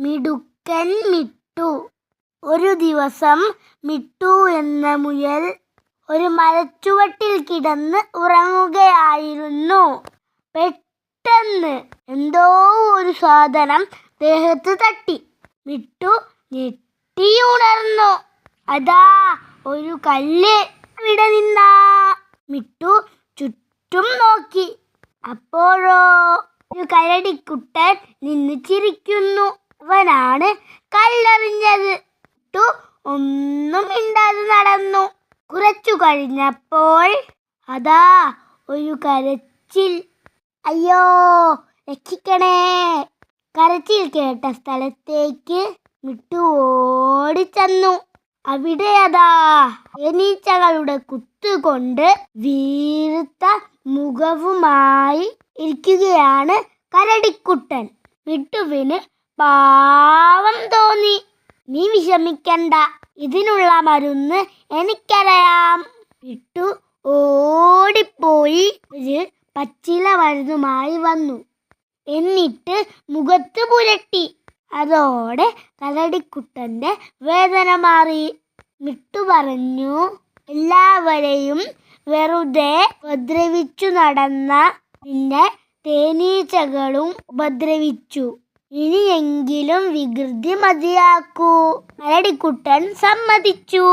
മിടുക്കൻ മിട്ടു. ഒരു ദിവസം മിട്ടു എന്ന മുയൽ ഒരു മരച്ചുവട്ടിൽ കിടന്ന് ഉറങ്ങുകയായിരുന്നു. പെട്ടെന്ന് എന്തോ ഒരു സാധനം ദേഹത്ത് തട്ടി. മിട്ടു ഞെട്ടി ഉണർന്നു അതാ ഒരു കല്ല് ഇവിടെ നിന്നാ. മിട്ടു ചുറ്റും നോക്കി. അപ്പോഴോ ഒരു കരടിക്കുട്ടൻ നിന്ന് ചിരിക്കുന്നു. അവനാണ് കല്ലെറിഞ്ഞത്. ടു ഒന്നും ഇണ്ടാതെ നടന്നു. കുറച്ചു കഴിഞ്ഞപ്പോൾ അതാ ഒരു കരച്ചിൽ. അയ്യോ രക്ഷിക്കണേ. കരച്ചിൽ കേട്ട സ്ഥലത്തേക്ക് മിട്ടു ഓടിച്ചെന്നു അവിടെ അതാ തേനീച്ചകളുടെ കുത്തുകൊണ്ട് വീർത്ത മുഖവുമായി ഇരിക്കുകയാണ് കരടിക്കുട്ടൻ. മിട്ടുവിന് പാവം തോന്നി. നീ വിഷമിക്കണ്ട. ഇതിനുള്ള മരുന്ന് എനിക്കറിയാം. വിട്ടു. ഓടിപ്പോയി. ഒരു പച്ചില മരുന്നുമായി വന്നു. എന്നിട്ട് മുഖത്ത് പുരട്ടി. അതോടെ കരടിക്കുട്ടന്റെ വേദന മാറി. മിട്ടു പറഞ്ഞു എല്ലാവരെയും വെറുതെ ഉപദ്രവിച്ചു നടന്ന പിന്നെ തേനീച്ചകളും ഉപദ്രവിച്ചു. ഇനിയെങ്കിലും വികൃതി മതിയാക്കൂ. മരടിക്കുട്ടൻ സമ്മതിച്ചു.